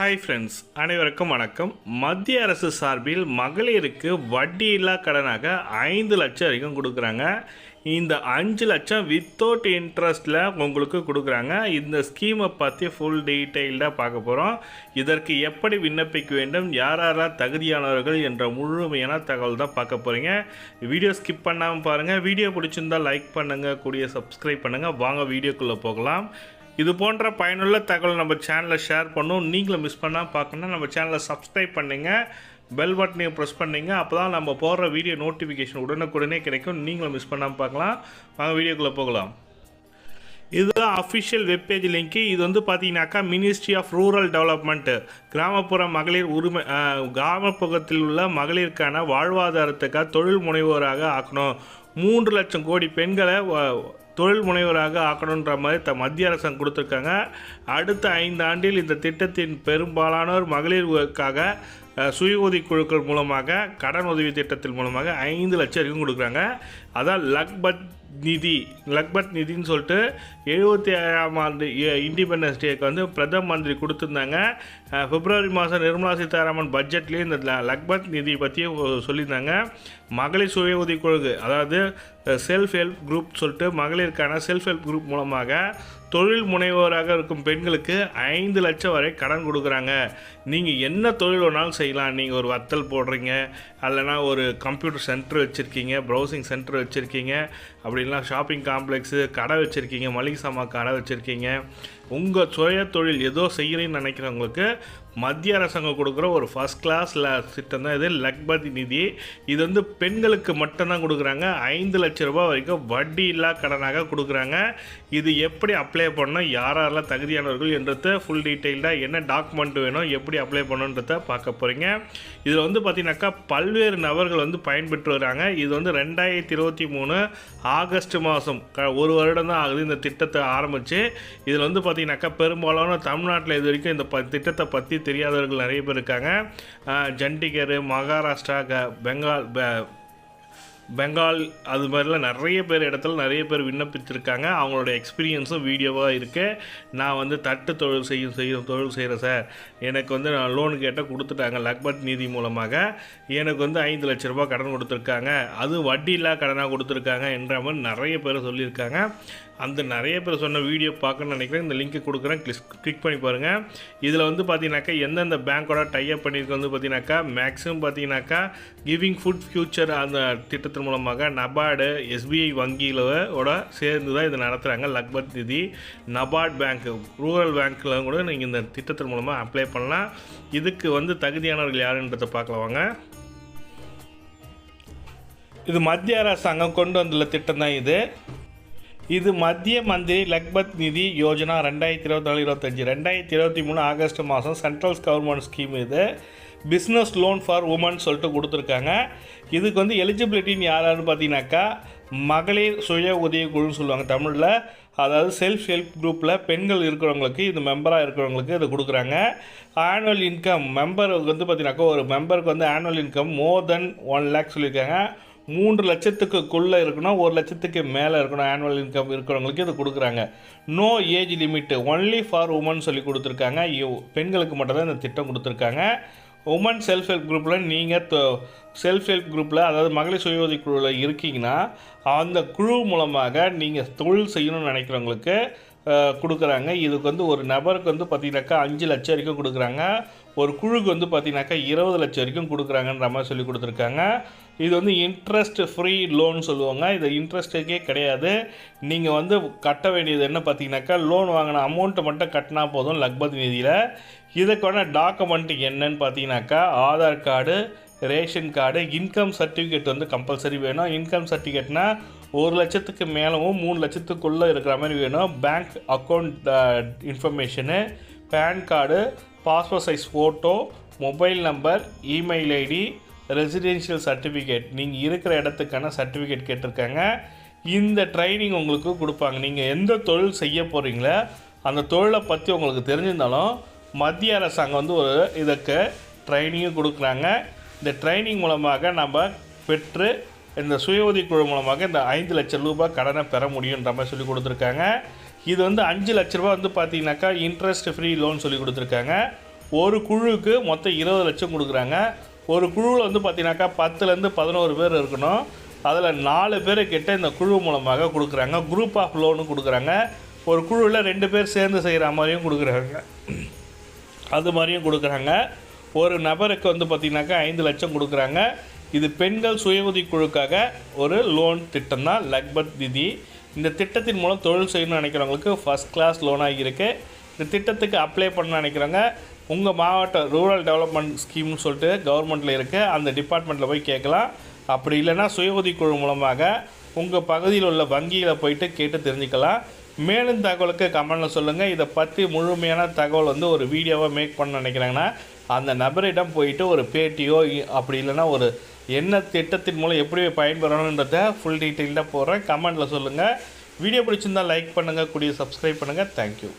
Hi friends அனைவருக்கும் வணக்கம். மத்திய அரசு சார்பில் மகளிருக்கு வட்டியில்லா கடனாக ஐந்து லட்சம் வரைக்கும் கொடுக்குறாங்க. இந்த அஞ்சு லட்சம் வித்தவுட் இன்ட்ரெஸ்ட்டில் உங்களுக்கு கொடுக்குறாங்க. இந்த ஸ்கீமை பற்றி ஃபுல் டீட்டெயில்டாக பார்க்க போகிறோம் இதற்கு எப்படி விண்ணப்பிக்க வேண்டும் யார் யாரெல்லாம் தகுதியானவர்கள் என்ற முழுமையான தகவல் தான் பார்க்க போகிறீங்க வீடியோ ஸ்கிப் பண்ணாமல் பாருங்கள் வீடியோ பிடிச்சிருந்தால் லைக் பண்ணுங்கள் கூடிய சப்ஸ்கிரைப் பண்ணுங்கள் வாங்க வீடியோக்குள்ளே போகலாம். இது போன்ற பயனுள்ள தகவல் நம்ம சேனலில் ஷேர் பண்ணும். நீங்களும் மிஸ் பண்ணால் பார்க்கணுன்னா நம்ம சேனலை சப்ஸ்கிரைப் பண்ணுங்கள் பெல் பட்டனையும் ப்ரெஸ் பண்ணீங்க. அப்போ தான் நம்ம போடுற வீடியோ நோட்டிஃபிகேஷன் உடனுக்குடனே கிடைக்கும். நீங்களும் மிஸ் பண்ணாமல் பார்க்கலாம். வாங்க வீடியோக்குள்ளே போகலாம். இதுதான் அஃபிஷியல் வெப்பேஜ் லிங்க்கு இது வந்து பார்த்தீங்கன்னாக்கா மினிஸ்ட்ரி ஆஃப் ரூரல் டெவலப்மெண்ட்டு கிராமப்புற மகளிர் உரிமை கிராமப்புறத்தில் உள்ள மகளிருக்கான வாழ்வாதாரத்துக்காக தொழில் முனைவோராக ஆக்கணும். மூன்று லட்சம் கோடி பெண்களை தொழில் முனைவராக ஆக்கணுன்ற மாதிரி த மத்திய அரசாங்கம் கொடுத்துருக்காங்க. அடுத்த ஐந்து ஆண்டில் இந்த திட்டத்தின் பெரும்பாலானோர் மகளிருக்காக சுய உதவி குழுக்கள் மூலமாக கடன் உதவி திட்டத்தின் மூலமாக ஐந்து லட்சம் வரைக்கும் கொடுக்குறாங்க. அதான் லக்பத் நிதி லக்பத் நிதின்னு சொல்லிட்டு எழுபத்தி ஏழாம் ஆண்டு இண்டிபெண்டன்ஸ் டேக்கு வந்து பிரதம மந்திரி கொடுத்துருந்தாங்க. பிப்ரவரி மாதம் நிர்மலா சீதாராமன் பட்ஜெட்லேயும் இந்த லக்பத் நிதி பற்றியும் சொல்லியிருந்தாங்க. மகளிர் சுய உதவி குழு அதாவது செல்ஃப் ஹெல்ப் குரூப் சொல்லிட்டு மகளிருக்கான செல்ஃப் ஹெல்ப் குரூப் மூலமாக தொழில் முனைவோராக இருக்கும் பெண்களுக்கு ஐந்து லட்சம் வரை கடன் கொடுக்குறாங்க. நீங்கள் என்ன தொழில் வேணாலும் செய்யலாம். நீங்கள் ஒரு வத்தல் போடுறீங்க அல்லைனா ஒரு கம்ப்யூட்டர் சென்டர் வச்சுருக்கீங்க ப்ரௌசிங் சென்டர் வச்சுருக்கீங்க அப்படின்லாம் ஷாப்பிங் காம்ப்ளெக்ஸு கடை வச்சுருக்கீங்க மளிகை சாமான் கடை வச்சுருக்கீங்க. உங்கள் சுய தொழில் ஏதோ செய்கிறேன்னு நினைக்கிறவங்களுக்கு மத்திய அரசாங்கம் கொடுக்குற ஒரு ஃபஸ்ட் கிளாஸில் திட்டம் தான் இது. லக்பதி நிதி. இது வந்து பெண்களுக்கு மட்டும்தான் கொடுக்குறாங்க. ஐந்து லட்ச ரூபாய் வரைக்கும் வட்டி இல்லா கடனாக கொடுக்குறாங்க. இது எப்படி அப்ளை பண்ணணும்? யாரெல்லாம் தகுதியானவர்கள் என்றதை ஃபுல் டீட்டெயில்டாக என்ன டாக்குமெண்ட் வேணும்? எப்படி அப்ளை பண்ணணுன்றத பார்க்க போகிறீங்க இதில் வந்து பார்த்தீங்கன்னாக்கா பல்வேறு நபர்கள் வந்து பயன்பெற்று வராங்க. இது வந்து ரெண்டாயிரத்தி இருபத்தி மூணு ஆகஸ்ட் மாதம். க ஒரு வருடம் தான் ஆகுது இந்த திட்டத்தை ஆரம்பித்து இதில் வந்து பார்த்தீங்கன்னாக்கா பெரும்பாலான தமிழ்நாட்டில் இது வரைக்கும் இந்த ப திட்டத்தை பற்றி தெரியாதவர்கள் நிறைய பேர் இருக்காங்க. சண்டிகர் மகாராஷ்டிரா க பெங்கால் பெங்கால் அது மாதிரிலாம் நிறைய பேர் இடத்துல நிறைய பேர் விண்ணப்பித்திருக்காங்க. அவங்களோட எக்ஸ்பீரியன்ஸும் வீடியோவாக இருக்குது நான் வந்து தட்டு தொழில் செய்யும் செய்யும் தொழில் செய்கிறேன் சார். எனக்கு வந்து நான் லோன் கேட்டால் கொடுத்துட்டாங்க லக்பத் நிதி மூலமாக. எனக்கு வந்து ஐந்து லட்ச ரூபா கடன் கொடுத்துருக்காங்க. அது வட்டியில்லா கடனாக கொடுத்துருக்காங்க என்ற மாதிரி நிறைய பேர் சொல்லியிருக்காங்க. அந்த நிறைய பேர் சொன்ன வீடியோ பார்க்கணும்னு நினைக்கிறேன். இந்த லிங்க்கை கொடுக்குறேன். கிளிக் கிளிக் பண்ணி பாருங்கள் இதில் வந்து பார்த்தீங்கன்னாக்கா எந்தெந்த பேங்க்கோட டைப் பண்ணியிருக்கு வந்து பார்த்தீங்கன்னாக்கா மேக்ஸிமம் பார்த்தீங்கன்னாக்கா கிவிங் ஃபுட் ஃபியூச்சர் அந்த திட்டத்தின் மூலமாக நபார்டு எஸ்பிஐ வங்கியில் சேர்ந்து தான் இதை நடத்துகிறாங்க லக்பத் நிதி நபார்ட் பேங்க் ரூரல் பேங்க்கில் கூட நீங்கள் இந்த திட்டத்தின் மூலமாக அப்ளை பண்ணலாம். இதுக்கு வந்து தகுதியானவர்கள் யாருன்றதை பார்க்கலாம் வாங்க. இது மத்திய அரசாங்கம் கொண்டு வந்துள்ள திட்டம் தான் இது. இது மத்திய மந்திரி லக்பத் நிதி யோஜனா ரெண்டாயிரத்தி இருபத்தி நாலு இருபத்தஞ்சி ரெண்டாயிரத்தி இருபத்தி மூணு ஆகஸ்ட் மாதம் சென்ட்ரல் கவர்மெண்ட் ஸ்கீம் இது. பிஸ்னஸ் லோன் ஃபார் உமன் சொல்லிட்டு கொடுத்துருக்காங்க. இதுக்கு வந்து எலிஜிபிலிட்டின்னு யாருன்னு பார்த்தீங்கன்னாக்கா மகளிர் சுய உதவிக்குழுன்னு சொல்லுவாங்க தமிழில். அதாவது செல்ஃப் ஹெல்ப் குரூப்பில் பெண்கள் இருக்கிறவங்களுக்கு இது மெம்பராக இருக்கிறவங்களுக்கு இது கொடுக்குறாங்க. ஆனுவல் இன்கம் மெம்பருக்கு வந்து பார்த்தீங்கன்னாக்கா ஒரு மெம்பருக்கு வந்து annual income more than one lakh சொல்லியிருக்காங்க. மூன்று லட்சத்துக்குள்ளே இருக்கணும் ஒரு லட்சத்துக்கு மேலே இருக்கணும் ஆனுவல் இன்கம் இருக்கிறவங்களுக்கு இது கொடுக்குறாங்க. No age limit only for women சொல்லி கொடுத்துருக்காங்க. இவ்- பெண்களுக்கு மட்டும்தான் இந்த திட்டம் கொடுத்துருக்காங்க. உமன் செல்ஃப் ஹெல்ப் குரூப்பில் நீங்கள் செல்ஃப் ஹெல்ப் குரூப்பில் அதாவது மகளிர் சுய உதவி குழுவில் இருக்கீங்கன்னா அந்த குழு மூலமாக நீங்கள் தொழில் செய்யணும்னு நினைக்கிறவங்களுக்கு கொடுக்குறாங்க. இதுக்கு வந்து ஒரு நபருக்கு வந்து பார்த்தீங்கன்னாக்கா அஞ்சு லட்சம் வரைக்கும் கொடுக்குறாங்க. ஒரு குழுக்கு வந்து பார்த்திங்கனாக்கா இருபது லட்சம் வரைக்கும் கொடுக்குறாங்கன்ற மாதிரி சொல்லி கொடுத்துருக்காங்க. இது வந்து இன்ட்ரெஸ்ட் ஃப்ரீ லோன் சொல்லுவாங்க. இது இன்ட்ரெஸ்ட்டுக்கே கிடையாது. நீங்கள் வந்து கட்ட வேண்டியது என்ன பார்த்தீங்கன்னாக்கா லோன் வாங்கின அமௌண்ட்டை மட்டும் கட்டினா போதும் லக்பத் நிதியில். இதுக்கான டாக்குமெண்ட் என்னன்னு பார்த்தீங்கன்னாக்கா Aadhaar card ration card income certificate வந்து கம்பல்சரி வேணும். இன்கம் சர்டிஃபிகேட்னால் ஒரு லட்சத்துக்கு மேலவும் மூணு லட்சத்துக்குள்ளே இருக்கிற மாதிரி வேணும். Bank account information PAN card passport size photo mobile number email ID residential certificate நீங்கள் இருக்கிற இடத்துக்கான சர்டிஃபிகேட் கேட்டிருக்காங்க. இந்த ட்ரைனிங் உங்களுக்கு கொடுப்பாங்க. நீங்கள் எந்த தொழில் செய்ய போகிறீங்களோ அந்த தொழிலை பற்றி உங்களுக்கு தெரிஞ்சிருந்தாலும் மத்திய அரசாங்கம் வந்து ஒரு இதுக்கு ட்ரைனிங்கும் கொடுக்குறாங்க. இந்த ட்ரைனிங் மூலமாக நம்ம பெற்று இந்த சுய உதவி குழு மூலமாக இந்த ஐந்து லட்சம் ரூபாய் கடனை பெற முடியுன்ற மாதிரி சொல்லி கொடுத்துருக்காங்க. இது வந்து அஞ்சு லட்ச ரூபா வந்து பார்த்தீங்கன்னாக்கா இன்ட்ரெஸ்ட் ஃப்ரீ லோன் சொல்லி கொடுத்துருக்காங்க. ஒரு குழுவுக்கு மொத்தம் இருபது லட்சம் கொடுக்குறாங்க. ஒரு குழுவில் வந்து பார்த்தீங்கன்னாக்கா பத்துலேருந்து பதினோரு பேர் இருக்கணும். அதில் நாலு பேர் கிட்ட இந்த குழு மூலமாக கொடுக்குறாங்க. குரூப் ஆஃப் லோனும் கொடுக்குறாங்க. ஒரு குழுவில் ரெண்டு பேர் சேர்ந்து செய்கிற மாதிரியும் கொடுக்குறாங்க. அது மாதிரியும் கொடுக்குறாங்க. ஒரு நபருக்கு வந்து பார்த்திங்கனாக்கா ஐந்து லட்சம் கொடுக்குறாங்க. இது பெண்கள் சுய உதவிக்குழுக்காக ஒரு லோன் திட்டம் தான் லக்பத் திதி. இந்த திட்டத்தின் மூலம் தொழில் செய்யணும்னு நினைக்கிறவங்களுக்கு ஃபஸ்ட் கிளாஸ் லோனாக இருக்குது இந்த திட்டத்துக்கு அப்ளை பண்ண நினைக்கிறவங்க உங்கள் மாவட்ட ரூரல் டெவலப்மெண்ட் ஸ்கீம்னு சொல்லிட்டு கவர்மெண்ட்டில் இருக்குது அந்த டிபார்ட்மெண்ட்டில் போய் கேட்கலாம். அப்படி இல்லைன்னா சுய உதவிக்குழு மூலமாக உங்கள் பகுதியில் உள்ள வங்கியில் போயிட்டு கேட்டு தெரிஞ்சுக்கலாம். மேலும் தகவலுக்கு கமெண்டில் சொல்லுங்கள் இதை பற்றி முழுமையான தகவல் வந்து ஒரு வீடியோவை மேக் பண்ண நினைக்கிறாங்கன்னா அந்த நபரிடம் போயிட்டு ஒரு பேட்டியோ அப்படி இல்லைன்னா ஒரு என்ன திட்டத்தின் மூலம் எப்படி பயன்பெறணுன்றத ஃபுல் டீட்டெயிலாக போகிறேன் கமெண்டில் சொல்லுங்கள் வீடியோ பிடிச்சிருந்தால் லைக் பண்ணுங்கள் கூடிய சப்ஸ்கிரைப் பண்ணுங்கள் தேங்க்யூ